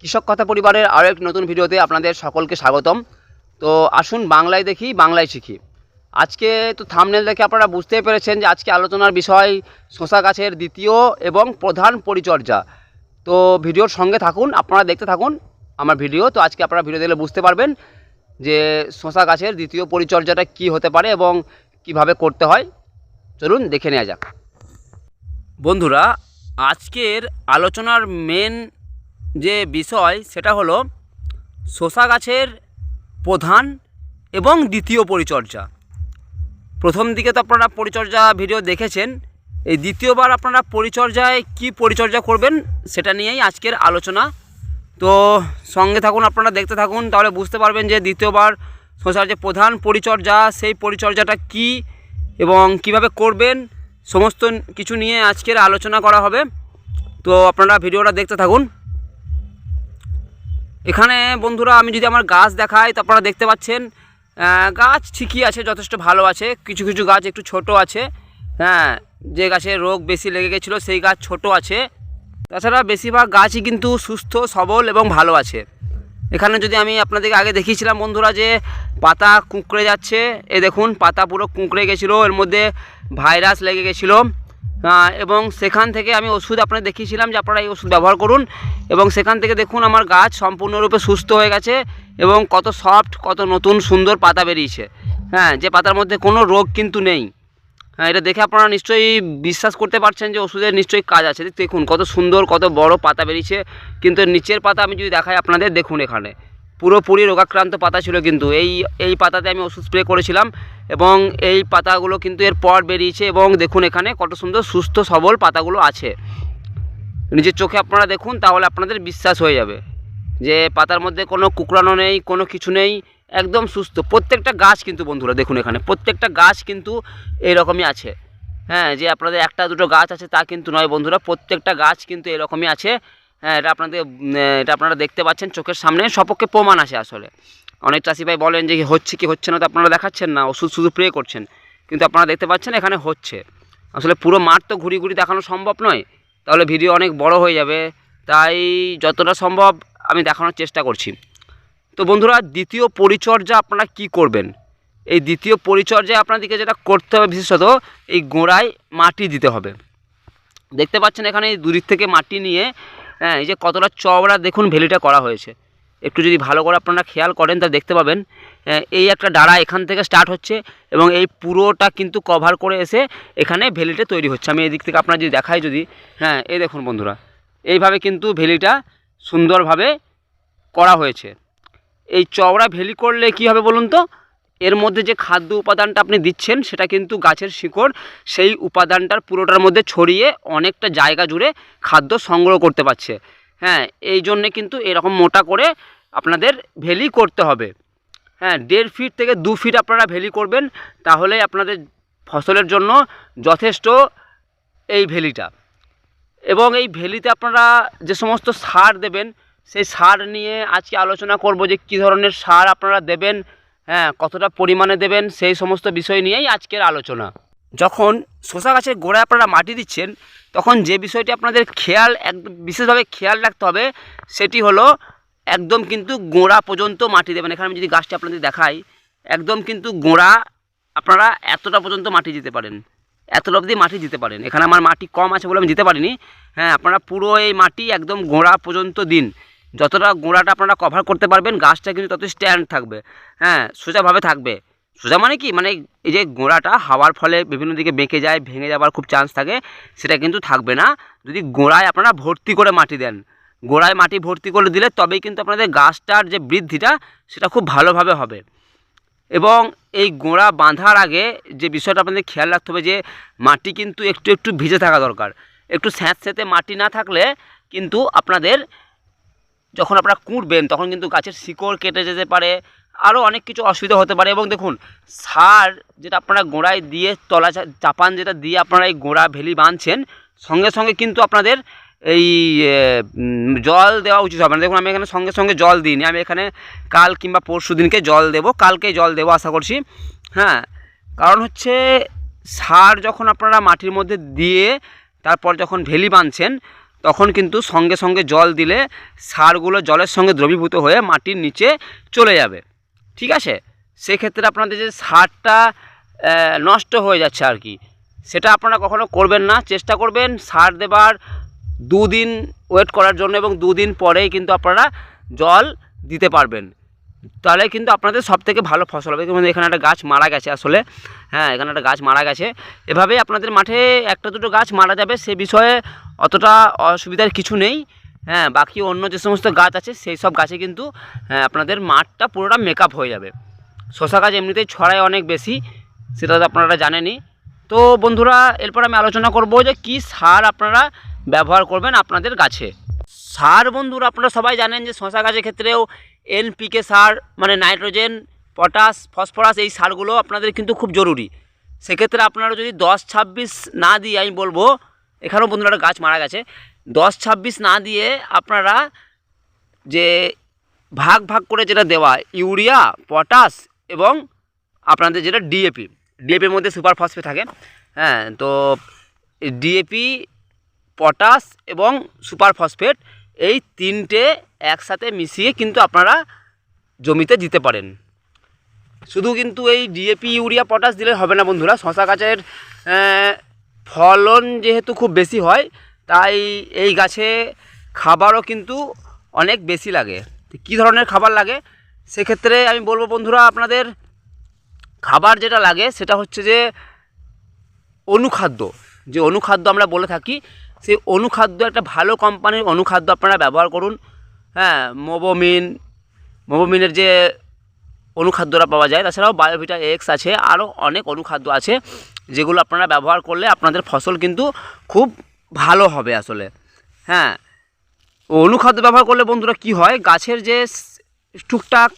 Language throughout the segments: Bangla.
কৃষক কথা পরিবারের আরও এক নতুন ভিডিওতে আপনাদের সকলকে স্বাগতম। তো আসুন বাংলায় দেখি, বাংলায় শিখি। আজকে তো থামনেল দেখে আপনারা বুঝতেই পেরেছেন যে আজকে আলোচনার বিষয় শশা গাছের দ্বিতীয় এবং প্রধান পরিচর্যা। তো ভিডিওর সঙ্গে থাকুন, আপনারা দেখতে থাকুন আমার ভিডিও। তো আজকে আপনারা ভিডিও দেখলে বুঝতে পারবেন যে শশা গাছের দ্বিতীয় পরিচর্যাটা কি হতে পারে এবং কীভাবে করতে হয়। চলুন দেখে নেওয়া যাক। বন্ধুরা, আজকের আলোচনার মেন যে বিষয় সেটা হলো শশা গাছের প্রধান এবং দ্বিতীয় পরিচর্যা। প্রথম দিকে তো আপনারা পরিচর্যা ভিডিও দেখেছেন, এই দ্বিতীয়বার আপনারা পরিচর্যায় কি পরিচর্যা করবেন সেটা নিয়েই আজকের আলোচনা। তো সঙ্গে থাকুন, আপনারা দেখতে থাকুন, তাহলে বুঝতে পারবেন যে দ্বিতীয়বার শশার যে প্রধান পরিচর্যা, সেই পরিচর্যাটা কি এবং কীভাবে করবেন, সমস্ত কিছু নিয়ে আজকের আলোচনা করা হবে। তো আপনারা ভিডিওটা দেখতে থাকুন। এখানে বন্ধুরা আমি যদি আমার গাছ দেখাই তো আপনারা দেখতে পাচ্ছেন গাছ ঠিকই আছে, যথেষ্ট ভালো আছে। কিছু কিছু গাছ একটু ছোট আছে। হ্যাঁ যে গাছে রোগ বেশি লেগে গেছিল, সেই গাছ ছোট আছে। তাছাড়া বেশিরভাগ গাছই কিন্তু সুস্থ, সবল এবং ভালো আছে। এখানে যদি আমি আপনাদেরকে আগে দেখিয়েছিলাম বন্ধুরা যে পাতা কুঁকড়ে যাচ্ছে, এ দেখুন, পাতা পুরো কুঁকড়ে গেছিল, এর মধ্যে ভাইরাস লেগে গেছিল। এবং সেখান থেকে আমি ওষুধ আপনাদের দেখিয়েছিলাম যে আপনারা এই ওষুধ ব্যবহার করুন। এবং সেখান থেকে দেখুন আমার গাছ সম্পূর্ণরূপে সুস্থ হয়ে গেছে এবং কত সফট কত নতুন, সুন্দর পাতা বেরিয়েছে। হ্যাঁ যে পাতার মধ্যে কোনো রোগ কিন্তু নেই। হ্যাঁ এটা দেখে আপনারা নিশ্চয়ই বিশ্বাস করতে পারছেন যে ওষুধের নিশ্চয়ই কাজ আছে। দেখুন কত সুন্দর, কত বড় পাতা বেরিয়েছে। কিন্তু নিচের পাতা আমি যদি দেখাই আপনাদের, দেখুন এখানে। পুরোপুরি রোগাক্রান্ত পাতা ছিল কিন্তু। এই এই পাতাতে আমি ওষুধ স্প্রে করেছিলাম এবং এই পাতাগুলো কিন্তু এর পর বেরিয়েছে এবং দেখুন এখানে কত সুন্দর সুস্থ সবল পাতাগুলো আছে। নিজের চোখে আপনারা দেখুন তাহলে আপনাদের বিশ্বাস হয়ে যাবে যে পাতার মধ্যে কোনো কুকড়ানো নেই, কোনো কিছু নেই, একদম সুস্থ। প্রত্যেকটা গাছ কিন্তু বন্ধুরা দেখুন এখানে, প্রত্যেকটা গাছ কিন্তু এইরকমই আছে। হ্যাঁ যে আপনাদের একটা দুটো গাছ আছে তা কিন্তু নয় বন্ধুরা, প্রত্যেকটা গাছ কিন্তু এরকমই আছে। হ্যাঁ এটা আপনাদের এটা আপনারা দেখতে পাচ্ছেন চোখের সামনে, সপক্ষে প্রমাণ আছে আসলে। অনেক চাষি ভাই বলেন যে হচ্ছে কি হচ্ছে না, তো আপনারা দেখাচ্ছেন না, ওষুধ শুধু প্রে করছেন। কিন্তু আপনারা দেখতে পাচ্ছেন এখানে হচ্ছে। আসলে পুরো মাঠ তো ঘুরি ঘুরি দেখানো সম্ভব নয়, তাহলে ভিডিও অনেক বড় হয়ে যাবে। তাই যতটা সম্ভব আমি দেখানোর চেষ্টা করছি। তো বন্ধুরা, দ্বিতীয় পরিচর্যা আপনারা কি করবেন? এই দ্বিতীয় পরিচর্যায় আপনাদেরকে যেটা করতে হবে বিশেষত, এই গোড়ায় মাটি দিতে হবে। দেখতে পাচ্ছেন এখানে এই দূরের থেকে মাটি নিয়ে হ্যাঁ এই যে কতটা চওড়া দেখুন ভেলিটা করা হয়েছে। একটু যদি ভালো করে আপনারা খেয়াল করেন তা দেখতে পাবেন এই একটা ডাড়া এখান থেকে স্টার্ট হচ্ছে এবং এই পুরোটা কিন্তু কভার করে এসে এখানে ভেলিটা তৈরি হচ্ছে। আমি এই দিক থেকে আপনারা যদি দেখাই যদি হ্যাঁ এই দেখুন বন্ধুরা, এইভাবে কিন্তু ভেলিটা সুন্দরভাবে করা হয়েছে। এই চওড়া ভেলি করলে কি হবে বলুন তো? এর মধ্যে যে খাদ্য উপাদানটা আপনি দিচ্ছেন, সেটা কিন্তু গাছের শিকড়, সেই উপাদানটার পুরোটার মধ্যে ছড়িয়ে অনেকটা জায়গা জুড়ে খাদ্য সংগ্রহ করতে পারছে। হ্যাঁ এই জন্যে কিন্তু এরকম মোটা করে আপনাদের ভেলি করতে হবে। হ্যাঁ দেড় ফিট থেকে দু ফিট আপনারা ভেলি করবেন, তাহলে আপনাদের ফসলের জন্য যথেষ্ট এই ভেলিটা। এবং এই ভেলিতে আপনারা যে সমস্ত সার দেবেন, সেই সার নিয়ে আজকে আলোচনা করব যে কী ধরনের সার আপনারা দেবেন হ্যাঁ কতটা পরিমাণে দেবেন সেই সমস্ত বিষয় নিয়েই আজকের আলোচনা। যখন শশা গাছের গোড়ায় আপনারা মাটি দিচ্ছেন, তখন যে বিষয়টি আপনাদের খেয়াল একদম বিশেষভাবে খেয়াল রাখতে হবে, সেটি হলো একদম কিন্তু গোড়া পর্যন্ত মাটি দেবেন। এখানে আমি যদি গাছটি আপনাদের দেখাই, একদম কিন্তু গোড়া আপনারা এতটা পর্যন্ত মাটি দিতে পারেন। এতটা অবধি মাটি দিতে পারেন। এখানে আমার মাটি কম আছে বলে আমি দিতে পারিনি। হ্যাঁ আপনারা পুরো এই মাটি একদম গোড়া পর্যন্ত দিন। যতটা গোড়াটা আপনারা কভার করতে পারবেন, গাছটা কিন্তু তত স্ট্যান্ড থাকবে। হ্যাঁ সোজাভাবে থাকবে। সোজা মানে কি? মানে এই যে গোড়াটা হাওয়ার ফলে বিভিন্ন দিকে বেঁকে যায়, ভেঙে যাওয়ার খুব চান্স থাকে, সেটা কিন্তু থাকবে না। যদি গোড়ায় আপনারা ভর্তি করে মাটি দেন, গোড়ায় মাটি ভর্তি করে দিলে তবেই কিন্তু আপনাদের গাছটার যে বৃদ্ধিটা, সেটা খুব ভালোভাবে হবে। এবং এই গোড়া বাঁধার আগে যে বিষয়টা আপনাদের খেয়াল রাখতে হবে যে, মাটি কিন্তু একটু একটু ভিজে থাকা দরকার। একটু স্যাঁত স্যাঁতে মাটি না থাকলে কিন্তু আপনাদের যখন আপনারা কুঁড়বেন, তখন কিন্তু গাছের শিকড় কেটে যেতে পারে। আরও অনেক কিছু অসুবিধা হতে পারে। এবং দেখুন, সার যেটা আপনারা গোড়ায় দিয়ে, তলা চাপান যেটা দিয়ে আপনারা এই গোড়া ভেলি বাঁধছেন, সঙ্গে সঙ্গে কিন্তু আপনাদের এই জল দেওয়া উচিত হবে না। দেখুন, আমি এখানে সঙ্গে সঙ্গে জল দিইনি। আমি এখানে কাল কিংবা পরশু দিনকে জল দেবো। কালকেই জল দেবো আশা করছি। হ্যাঁ কারণ হচ্ছে সার যখন আপনারা মাটির মধ্যে দিয়ে, তারপর যখন ভেলি বাঁধছেন তখন কিন্তু সঙ্গে সঙ্গে জল দিলে সারগুলো জলের সঙ্গে দ্রবীভূত হয়ে মাটির নিচে চলে যাবে। ঠিক আছে? সেক্ষেত্রে আপনাদের যে সারটা নষ্ট হয়ে যাচ্ছে আর কি, সেটা আপনারা কখনো করবেন না, চেষ্টা করবেন সার দেবার দুদিন ওয়েট করার জন্য এবং দুদিন পরেই কিন্তু আপনারা জল দিতে পারবেন। তাহলে কিন্তু আপনাদের সব থেকে ভালো ফসল হবে। যেমন এখানে একটা গাছ মারা গেছে আসলে। হ্যাঁ এখানে একটা গাছ মারা গেছে। এভাবেই আপনাদের মাঠে একটা দুটো গাছ মারা যাবে সে বিষয়ে অতটা অসুবিধার কিছু নেই। হ্যাঁ বাকি অন্য যে সমস্ত গাছ আছে সেই সব গাছে কিন্তু হ্যাঁ, আপনাদের মাঠটা পুরোটা মেকআপ হয়ে যাবে। শশা গাছ এমনিতেই ছড়ায় অনেক বেশি সেটা তো আপনারা জানেনই। তো বন্ধুরা এরপর আমি আলোচনা করব যে কি সার আপনারা ব্যবহার করবেন আপনাদের গাছে। সার বন্ধুরা, আপনারা সবাই জানেন যে শশা গাছের ক্ষেত্রেও এনপিকে সার মানে নাইট্রোজেন, পটাশ, ফসফরাস এই সারগুলো আপনাদের কিন্তু খুব জরুরি। সেক্ষেত্রে আপনারা যদি দশ ছাব্বিশ না দিয়ে, আমি বলব, এখানেও বন্ধুরা গাছ মারা গেছে, দশ ছাব্বিশ না দিয়ে আপনারা যে ভাগ ভাগ করে যেটা দেওয়া, ইউরিয়া, পটাশ এবং আপনাদের যেটা ডিএপি ডিএপির মধ্যে সুপার ফসফেট থাকে হ্যাঁ তো ডিএপি পটাশ এবং সুপার ফসফেট এই তিনটে একসাথে মিশিয়ে কিন্তু আপনারা জমিতে দিতে পারেন। শুধু কিন্তু এই ডিএপি ইউরিয়া, পটাশ দিলে হবে না বন্ধুরা। শশা গাছের ফলন যেহেতু খুব বেশি হয়, তাই এই গাছে খাবারও কিন্তু অনেক বেশি লাগে। কী ধরনের খাবার লাগে? সেক্ষেত্রে আমি বলব বন্ধুরা, আপনাদের খাবার যেটা লাগে সেটা হচ্ছে যে অনুখাদ্য। যে অনুখাদ্য আমরা বলে থাকি সেই অনুখাদ্য, একটা ভালো কোম্পানির অনুখাদ্য আপনারা ব্যবহার করুন। হ্যাঁ মোবোমিন, মোবোমিনের যে অনুখাদ্যটা পাওয়া যায়, তাছাড়াও বায়োভিটা এক্স আছে আরও অনেক অনুখাদ্য আছে, যেগুলো আপনারা ব্যবহার করলে আপনাদের ফসল কিন্তু খুব ভালো হবে আসলে। হ্যাঁ অনুখাদ্য ব্যবহার করলে বন্ধুরা কি হয়, গাছের যে টুকটাক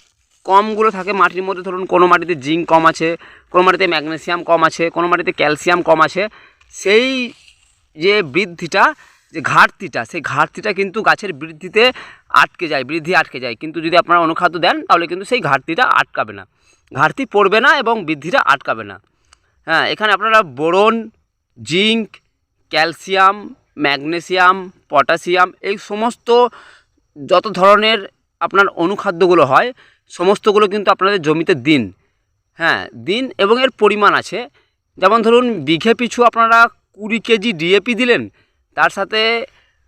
কমগুলো থাকে মাটির মধ্যে, ধরুন কোনো মাটিতে জিঙ্ক কম আছে, কোনো মাটিতে ম্যাগনেসিয়াম কম আছে, কোনো মাটিতে ক্যালসিয়াম কম আছে, সেই যে বৃদ্ধিটা, যে ঘাটতিটা, সেই ঘাটতিটা কিন্তু গাছের বৃদ্ধিতে আটকে যায়, বৃদ্ধি আটকে যায়। কিন্তু যদি আপনারা অনুখাদ্য দেন, তাহলে কিন্তু সেই ঘাটতিটা আটকাবে না। ঘাটতি পড়বে না এবং বৃদ্ধিটা আটকাবে না। হ্যাঁ এখানে আপনারা boron, zinc, calcium, magnesium potassium এই সমস্ত যত ধরনের আপনার অনুখাদ্যগুলো হয়, সমস্তগুলো কিন্তু আপনাদের জমিতে দিন। হ্যাঁ দিন এবং এর পরিমাণ আছে। যেমন ধরুন, বিঘে পিছু আপনারা কুড়ি কেজি ডিএপি দিলেন, তার সাথে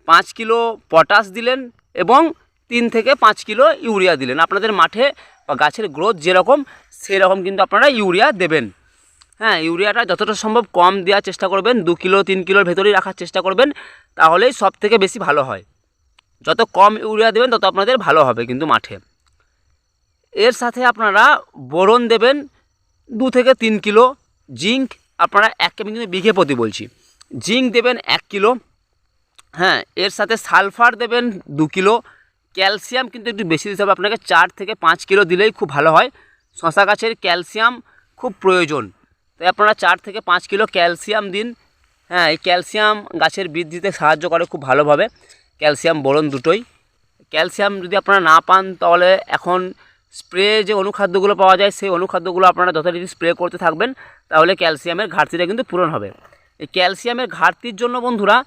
পাঁচ কিলো পটাশ দিলেন এবং তিন থেকে পাঁচ কিলো ইউরিয়া দিলেন। আপনাদের মাঠে বা গাছের গ্রোথ যেরকম, সেরকম কিন্তু আপনারা ইউরিয়া দেবেন। হ্যাঁ ইউরিয়াটা যতটা সম্ভব কম দেওয়ার চেষ্টা করবেন, দু কিলো, তিন কিলোর ভেতরেই রাখার চেষ্টা করবেন, তাহলেই সব থেকে বেশি ভালো হয়। যত কম ইউরিয়া দেবেন, তত আপনাদের ভালো হবে কিন্তু মাঠে। এর সাথে আপনারা বোরন দেবেন, দু থেকে তিন কিলো, জিঙ্ক আপনারা এক কেমি কিন্তু বিঘে প্রতি বলছি। জিঙ্ক দেবেন এক কিলো হ্যাঁ এর সাথে সালফার দেবেন দু কিলো, ক্যালসিয়াম কিন্তু একটু বেশি দিতে হবে আপনাকে চার থেকে পাঁচ কিলো দিলেই খুব ভালো হয়। শশা গাছের ক্যালসিয়াম খুব প্রয়োজন। তাই আপনারা চার থেকে পাঁচ কিলো ক্যালসিয়াম দিন। হ্যাঁ এই ক্যালসিয়াম গাছের বৃদ্ধিতে সাহায্য করে খুব ভালোভাবে। ক্যালসিয়াম বোরন দুটোই। ক্যালসিয়াম যদি আপনারা না পান তাহলে এখন স্প্রে যে অনুখাদ্যগুলো পাওয়া যায়, সেই অনুখাদ্যগুলো আপনারা যথারীতি স্প্রে করতে থাকবেন, তাহলে ক্যালসিয়ামের ঘাটতিটা কিন্তু পূরণ হবে। এই ক্যালসিয়ামের ঘাটতির জন্য বন্ধুরা,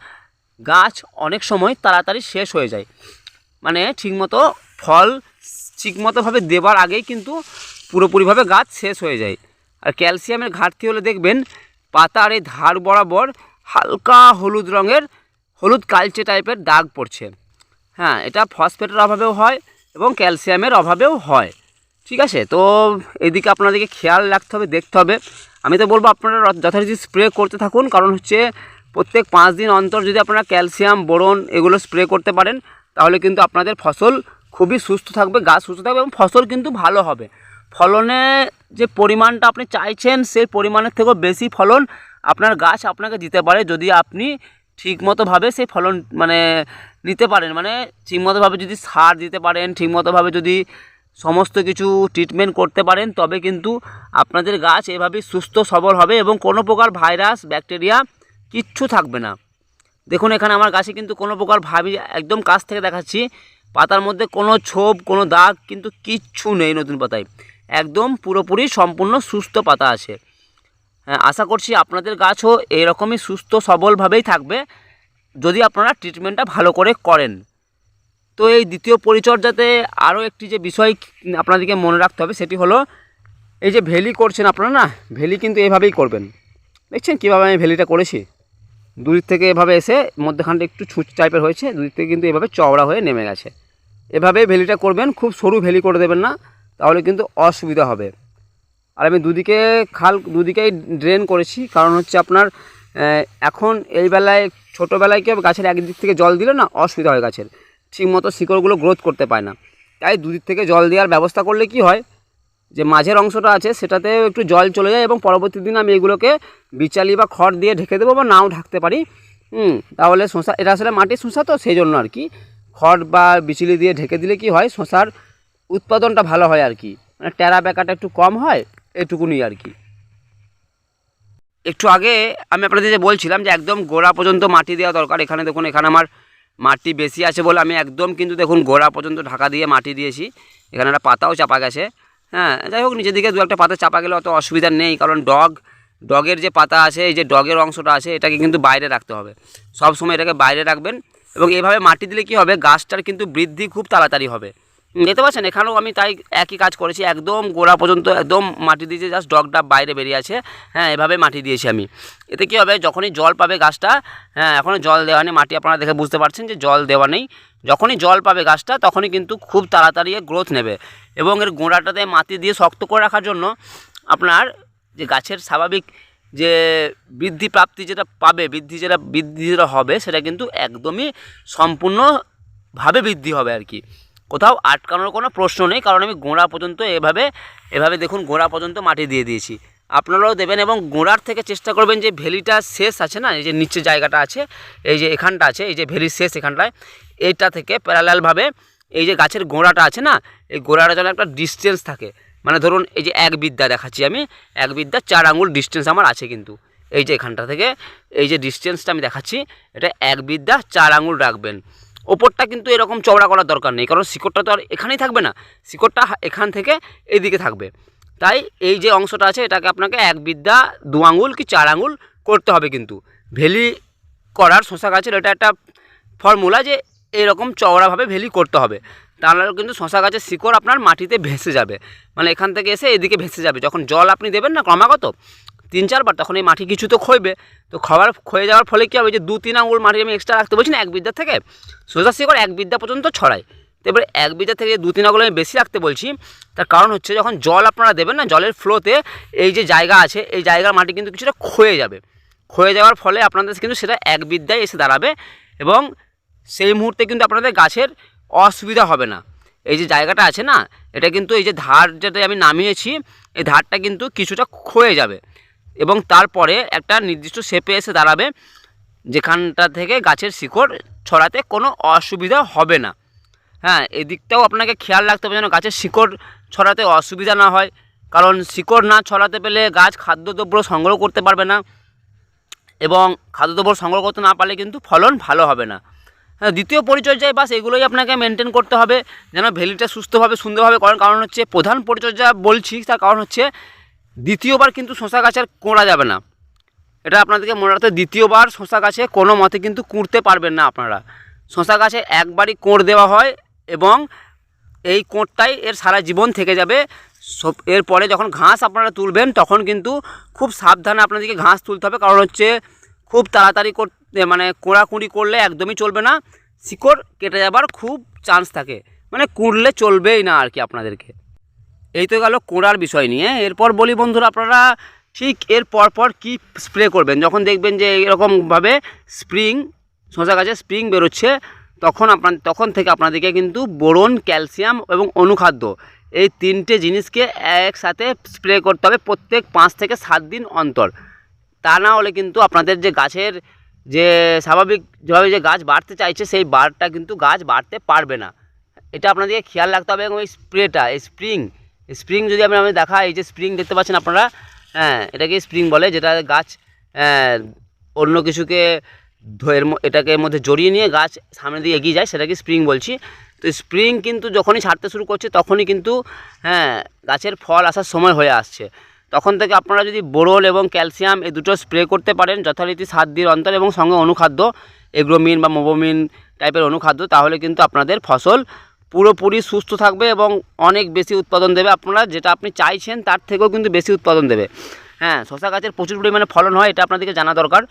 গাছ অনেক সময় তাড়াতাড়ি শেষ হয়ে যায়। মানে ঠিকমতো ফল ঠিকমতোভাবে দেবার আগেই কিন্তু পুরোপুরিভাবে গাছ শেষ হয়ে যায়। আর ক্যালসিয়ামের ঘাটতি হলে দেখবেন, পাতার এই ধার বরাবর হালকা হলুদ রঙের, হলুদ কালচে টাইপের দাগ পড়ছে। হ্যাঁ এটা ফসফেটের অভাবেও হয় এবং ক্যালসিয়ামের অভাবেও হয়। ঠিক আছে? তো এদিকে আপনাদেরকে খেয়াল রাখতে হবে, দেখতে হবে। আমি তো বলব আপনারা যথারীতি স্প্রে করতে থাকুন। কারণ হচ্ছে প্রত্যেক পাঁচ দিন অন্তর যদি আপনারা ক্যালসিয়াম, বোরন এগুলো স্প্রে করতে পারেন, তাহলে কিন্তু আপনাদের ফসল খুবই সুস্থ থাকবে গাছ সুস্থ থাকবে এবং ফসল কিন্তু ভালো হবে। ফলনে যে পরিমাণটা আপনি চাইছেন, সেই পরিমাণের থেকেও বেশি ফলন আপনার গাছ আপনাকে দিতে পারে যদি আপনি ঠিকমতোভাবে সেই ফলন মানে নিতে পারেন। মানে ঠিকমতোভাবে যদি সার দিতে পারেন, ঠিকমতোভাবে যদি সমস্ত কিছু ট্রিটমেন্ট করতে পারেন, তবে কিন্তু আপনাদের গাছ এভাবেই সুস্থ, সবল হবে এবং কোনো প্রকার ভাইরাস, ব্যাকটেরিয়া কিচ্ছু থাকবে না। দেখুন, এখানে আমার গাছে কিন্তু কোনো প্রকার ভাবি একদম কাছ থেকে দেখাচ্ছি। পাতার মধ্যে কোনো ছোপ, কোনো দাগ কিন্তু কিচ্ছু নেই নতুন পাতায়। একদম পুরোপুরি সম্পূর্ণ সুস্থ পাতা আছে। আশা করছি আপনাদের গাছও এরকমই সুস্থ সবলভাবেই থাকবে যদি আপনারা ট্রিটমেন্টটা ভালো করে করেন। তো এই দ্বিতীয় পরিচর্যাতে আরও একটি যে বিষয় আপনাদেরকে মনে রাখতে হবে সেটি হলো, এই যে ভেলি করছেন আপনারা না, ভেলি কিন্তু এভাবেই করবেন। দেখছেন কীভাবে আমি ভেলিটা করেছি? দুদিক থেকে এভাবে এসে মধ্যখানটা একটু ছুঁচ টাইপের হয়েছে, দুদিক থেকে কিন্তু এভাবে চওড়া হয়ে নেমে গেছে। এভাবে ভেলিটা করবেন, খুব সরু ভেলি করে দেবেন না, তাহলে কিন্তু অসুবিধা হবে। আর আমি দুদিকে খাল, দুদিকেই ড্রেন করেছি। কারণ হচ্ছে আপনার এখন এই বেলায়, ছোটোবেলায় কি গাছের একদিক থেকে জল দিলে না অসুবিধা হয় গাছের। ঠিক মতো শিকড়গুলো গ্রোথ করতে পায় না। তাই দুদিক থেকে জল দেওয়ার ব্যবস্থা করলে কি হয়, যে মাঝের অংশটা আছে সেটাতে একটু জল চলে যায় এবং পরবর্তী দিন আমি এগুলোকে বিচালি বা খড় দিয়ে ঢেকে দেবো বা নাও ঢাকতে পারি। হুম, তাহলে শশা এটা আসলে মাটির শশা তো সেই জন্য আর কি। খড় বা বিচলি দিয়ে ঢেকে দিলে কি হয় শশার উৎপাদনটা ভালো হয় আর কি। মানে টেরা বেকাটা একটু কম হয় এটুকুনি আর কি। একটু আগে আমি আপনাদের যে বলছিলাম যে একদম গোড়া পর্যন্ত মাটি দেওয়া দরকার। এখানে দেখুন, এখানে আমার মাটি বেশি আছে বলে আমি একদম কিন্তু দেখুন গোড়া পর্যন্ত ঢাকা দিয়ে মাটি দিয়েছি। এখানে একটা পাতাও চাপা গেছে। হ্যাঁ যাই হোক, নিচের দিকে দু একটা পাতা চাপা গেলে অত অসুবিধা নেই, কারণ ডগ, ডগের যে পাতা আছে, এই যে ডগের অংশটা আছে, এটাকে কিন্তু বাইরে রাখতে হবে। সব সময় এটাকে বাইরে রাখবেন এবং এভাবে মাটি দিলে কি হবে? গাছটার কিন্তু বৃদ্ধি খুব তাড়াতাড়ি হবে। দেখতে পাচ্ছেন, এখানেও আমি তাই একই কাজ করেছি। একদম গোড়া পর্যন্ত একদম মাটি দিয়েছি জাস্ট ডগটা বাইরে বেরিয়ে আছে হ্যাঁ এভাবে মাটি দিয়েছি আমি। এতে কী হবে, যখনই জল পাবে গাছটা হ্যাঁ এখনও জল দেওয়া নেই, মাটি আপনারা দেখে বুঝতে পারছেন যে জল দেওয়া নেই। যখনই জল পাবে গাছটা, তখনই কিন্তু খুব তাড়াতাড়ি গ্রোথ নেবে। এবং এর গোড়াটাতে মাটি দিয়ে শক্ত করে রাখার জন্য আপনার যে গাছের স্বাভাবিক যে বৃদ্ধি প্রাপ্তি যেটা পাবে, বৃদ্ধি যেটা বৃদ্ধি যেটা হবে, সেটা কিন্তু একদমই সম্পূর্ণভাবে বৃদ্ধি হবে আর কি। কোথাও আটকানোর কোনো প্রশ্ন নেই, কারণ আমি গোড়া পর্যন্ত এভাবে এভাবে দেখুন গোড়া পর্যন্ত মাটি দিয়ে দিয়েছি। আপনারাও দেবেন এবং গোড়ার থেকে চেষ্টা করবেন যে ভেলিটা শেষ আছে না, এই যে নিচে জায়গাটা আছে, এই যে এখানটা আছে, এই যে ভেলির শেষ এখানটায় এইটা থেকে প্যারালালভাবে এই যে গাছের গোড়াটা আছে না, এই গোড়াটা যেন একটা ডিস্টেন্স থাকে। মানে ধরুন এই যে এক বিদ্যা দেখাচ্ছি আমি, এক বিদ্যা চার আঙুল ডিস্টেন্স আমার আছে কিন্তু। এই যে এখানটা থেকে এই যে ডিস্টেন্সটা আমি দেখাচ্ছি, এটা এক বিদ্যা চার আঙুল রাখবেন। ওপরটা কিন্তু এরকম চওড়া করার দরকার নেই, কারণ শিকড়টা তো আর এখানেই থাকবে না। শিকড়টা এখান থেকে এদিকে থাকবে। তাই এই যে অংশটা আছে, এটাকে আপনাকে এক বিদ্যা, দু আঙুল কি চার আঙুল করতে হবে কিন্তু। ভেলি করার শশা গাছের এটা একটা ফর্মুলা যে এরকম চওড়াভাবে ভেলি করতে হবে। তাহলে কিন্তু শশা গাছের শিকড় আপনার মাটিতে ভেসে যাবে। মানে এখান থেকে এসে এদিকে ভেসে যাবে। যখন জল আপনি দেবেন না ক্রমাগত তিন চারবার, তখন এই মাটি কিছু তো ক্ষয়বে তো খাবার ক্ষয়ে যাওয়ার ফলে কী হবে যে দু, তিন আঙুল মাটি আমি এক্সট্রা রাখতে বলছি না, এক বিদ্যা থেকে সোজা শিকড় এক বিদ্যা পর্যন্ত ছড়ায়। তো এবারে এক বিদ্যা থেকে দু, তিন আঙুল আমি বেশি রাখতে বলছি, তার কারণ হচ্ছে যখন জল আপনারা দেবেন না, জলের ফ্লোতে এই যে জায়গা আছে, এই জায়গার মাটি কিন্তু কিছুটা ক্ষয়ে যাবে। ক্ষয়ে যাওয়ার ফলে আপনাদের কিন্তু সেটা এক বিদ্যায় এসে দাঁড়াবে এবং সেই মুহূর্তে কিন্তু আপনাদের গাছের অসুবিধা হবে না। এই যে জায়গাটা আছে না, এটা কিন্তু এই যে ধার যেটা আমি নামিয়েছি, এই ধারটা কিন্তু কিছুটা ক্ষয়ে যাবে। এবং তারপরে একটা নির্দিষ্ট শেপে এসে দাঁড়াবে, যেখানটা থেকে গাছের শিকড় ছড়াতে কোনো অসুবিধা হবে না। হ্যাঁ এদিকটাও আপনাকে খেয়াল রাখতে হবে যেন গাছের শিকড় ছড়াতে অসুবিধা না হয়, কারণ শিকড় না ছড়াতে পেলে গাছ খাদ্যদ্রব্য সংগ্রহ করতে পারবে না এবং খাদ্যদ্রব্য সংগ্রহ করতে না পারলে কিন্তু ফলন ভালো হবে না। হ্যাঁ দ্বিতীয় পরিচর্যায় বাস এগুলোই আপনাকে মেনটেন করতে হবে, যেন ভ্যালিটা সুস্থভাবে, সুন্দরভাবে করার কারণ হচ্ছে, প্রধান পরিচর্যা বলছি, তার কারণ হচ্ছে দ্বিতীয়বার কিন্তু শশা গাছ আর কোঁড়া যাবে না। এটা আপনাদেরকে মনে রাখতে দ্বিতীয়বার শশা গাছে কোনো মতে কিন্তু কুঁড়তে পারবেন না আপনারা। শশা গাছে একবারই কোঁড় দেওয়া হয় এবং এই কোঁড়টাই এর সারা জীবন থেকে যাবে। সব, এরপরে যখন ঘাস আপনারা তুলবেন, তখন কিন্তু খুব সাবধানে আপনাদেরকে ঘাস তুলতে হবে। কারণ হচ্ছে খুব তাড়াতাড়ি করতে মানে কোঁড়াকুঁড়ি করলে একদমই চলবে না, শিকড় কেটে যাবার খুব চান্স থাকে। মানে কুঁড়লে চলবেই না আর কি আপনাদেরকে। এই তো গেল কোড়ার বিষয় নিয়ে। এরপর বলি বন্ধুরা আপনারা, ঠিক এর পর পর কী স্প্রে করবেন? যখন দেখবেন যে এরকমভাবে স্প্রিং শশা গাছে স্প্রিং বেরোচ্ছে, তখন আপনার, তখন থেকে আপনাদেরকে কিন্তু বোরন, ক্যালসিয়াম এবং অনুখাদ্য এই তিনটে জিনিসকে একসাথে স্প্রে করতে হবে প্রত্যেক পাঁচ থেকে সাত দিন অন্তর। তা না হলে কিন্তু আপনাদের যে গাছের যে স্বাভাবিক, যেভাবে যে গাছ বাড়তে চাইছে, সেই বারটা কিন্তু গাছ বাড়তে পারবে না। এটা আপনাদেরকে খেয়াল রাখতে হবে এবং এই স্প্রেটা এই স্প্রিং স্প্রিং যদি আমি আমি দেখা, এই যে স্প্রিং দেখতে পাচ্ছেন আপনারা হ্যাঁ এটাকে স্প্রিং বলে, যেটা গাছ অন্য কিছুকে ধ- এর ম- এটাকে মধ্যে জড়িয়ে নিয়ে গাছ সামনে দিয়ে এগিয়ে যায়, সেটাকে স্প্রিং বলছি। তো স্প্রিং কিন্তু যখনই ছাড়তে শুরু করছে, তখনই কিন্তু হ্যাঁ গাছের ফল আসার সময় হয়ে আসছে। তখন থেকে আপনারা যদি বোরল এবং ক্যালসিয়াম এই দুটো স্প্রে করতে পারেন, যথারীতি সাত দিন অন্তর এবং সঙ্গে অনুখাদ্য, এগ্রোমিন বা মোবোমিন টাইপের অনুখাদ্য, তাহলে কিন্তু আপনাদের ফসল পুরোপুরি সুস্থ থাকবে এবং অনেক বেশি উৎপাদন দেবে আপনারা, যেটা আপনি চাইছেন তার থেকেও কিন্তু বেশি উৎপাদন দেবে। হ্যাঁ শশা গাছের প্রচুর পরিমাণে ফলন হয়, এটা আপনাদেরকে জানা দরকার।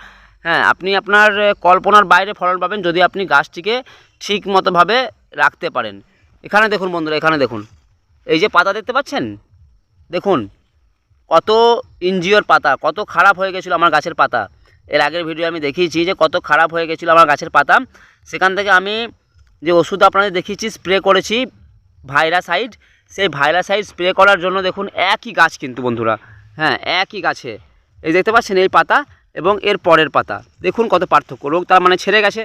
হ্যাঁ আপনি আপনার কল্পনার বাইরে ফলন পাবেন যদি আপনি গাছটিকে ঠিক মতোভাবে রাখতে পারেন। এখানে দেখুন বন্ধুরা, এখানে দেখুন। এই যে পাতা দেখতে পাচ্ছেন? দেখুন, কত ইনজিওর পাতা, কত খারাপ হয়ে গেছিল আমার গাছের পাতা। এর আগের ভিডিও আমি দেখিয়েছি যে কত খারাপ হয়ে গেছিল আমার গাছের পাতা। সেখান থেকে আমি যে ওষুধ আপনাদের দেখিয়েছি স্প্রে করেছি ভাইরাসাইড সেই ভাইরাসাইড স্প্রে করার জন্য দেখুন, একই গাছ কিন্তু বন্ধুরা হ্যাঁ একই গাছে। এই দেখতে পাচ্ছেন এই পাতা এবং এর পরের পাতা। দেখুন কত পার্থক্য, রোগ তার মানে ছেড়ে গেছে,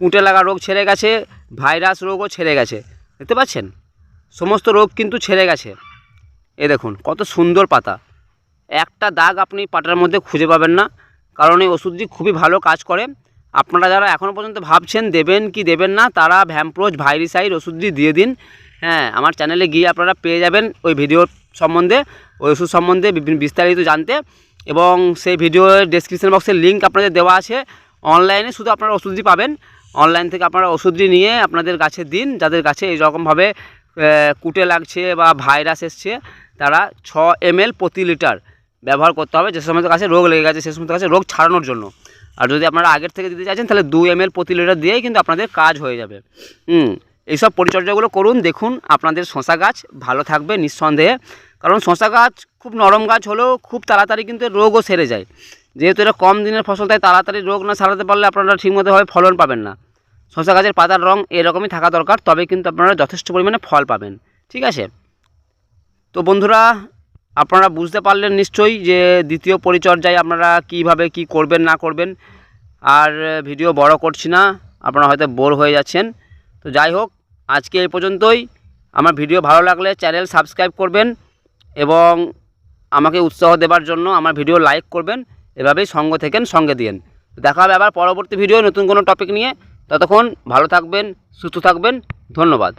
কুঁটে লাগা রোগ ছেড়ে গেছে, ভাইরাস রোগও ছেড়ে গেছে। দেখতে পাচ্ছেন? সমস্ত রোগ কিন্তু ছেড়ে গেছে। এ দেখুন, কত সুন্দর পাতা। একটা দাগ আপনি পাটার মধ্যে খুঁজে পাবেন না, কারণ এই ওষুধটি খুবই ভালো কাজ করে। আপনারা যারা এখনও পর্যন্ত ভাবছেন দেবেন কি দেবেন না, তারা ভ্যাম্প্রোজ ভাইরিসাইড ওষুধটি দিয়ে দিন। হ্যাঁ আমার চ্যানেলে গিয়ে আপনারা পেয়ে যাবেন ওই ভিডিওর সম্বন্ধে। ওই ওষুধ সম্বন্ধে বিস্তারিত জানতে এবং সেই ভিডিওর ডেসক্রিপশন বক্সের লিঙ্ক আপনাদের দেওয়া আছে। অনলাইনে শুধু আপনারা ওষুধটি পাবেন। অনলাইন থেকে আপনারা ওষুধটি নিয়ে আপনাদের গাছে দিন। যাদের গাছে এই রকমভাবে কুটে লাগছে বা ভাইরাস এসছে, তারা ছ এম প্রতি লিটার ব্যবহার করতে হবে। যে সমস্ত গাছে রোগ লেগে গেছে, সে সমস্ত গাছে রোগ ছাড়ানোর জন্য। আর যদি আপনারা আগের থেকে দিতে চাইছেন, তাহলে দু এম প্রতি লিটার দিয়েই কিন্তু আপনাদের কাজ হয়ে যাবে। হুম, এইসব পরিচর্যাগুলো করুন, দেখুন আপনাদের শশা গাছ ভালো থাকবে নিঃসন্দেহে। কারণ শশা গাছ খুব নরম গাছ হলেও খুব তাড়াতাড়ি কিন্তু রোগও সেরে যায়। যেহেতু এটা কম দিনের ফসল, তাই তাড়াতাড়ি রোগ না সারাতে পারলে আপনারা ঠিকমতোভাবে ফলন পাবেন না। শশা গাছের পাতার রং এরকমই থাকা দরকার, তবে কিন্তু আপনারা যথেষ্ট পরিমাণে ফল পাবেন। ঠিক আছে? তো বন্ধুরা আপনারা বুঝতে পারলেন নিশ্চয়ই যে দ্বিতীয় পরিচর্যায় আপনারা কীভাবে কি করবেন, না করবেন। আর ভিডিও বড় করছি না, আপনারা হয়তো বোর হয়ে যাচ্ছেন। তো যাই হোক, আজকে এই পর্যন্তই। আমার ভিডিও ভালো লাগলে চ্যানেল সাবস্ক্রাইব করবেন এবং আমাকে উৎসাহ দেওয়ার জন্য আমার ভিডিও লাইক করবেন। এভাবেই সঙ্গ থেকেন, সঙ্গে দিয়েন। দেখা হবে আবার পরবর্তী ভিডিও, নতুন কোনো টপিক নিয়ে। ততক্ষণ ভালো থাকবেন, সুস্থ থাকবেন। ধন্যবাদ।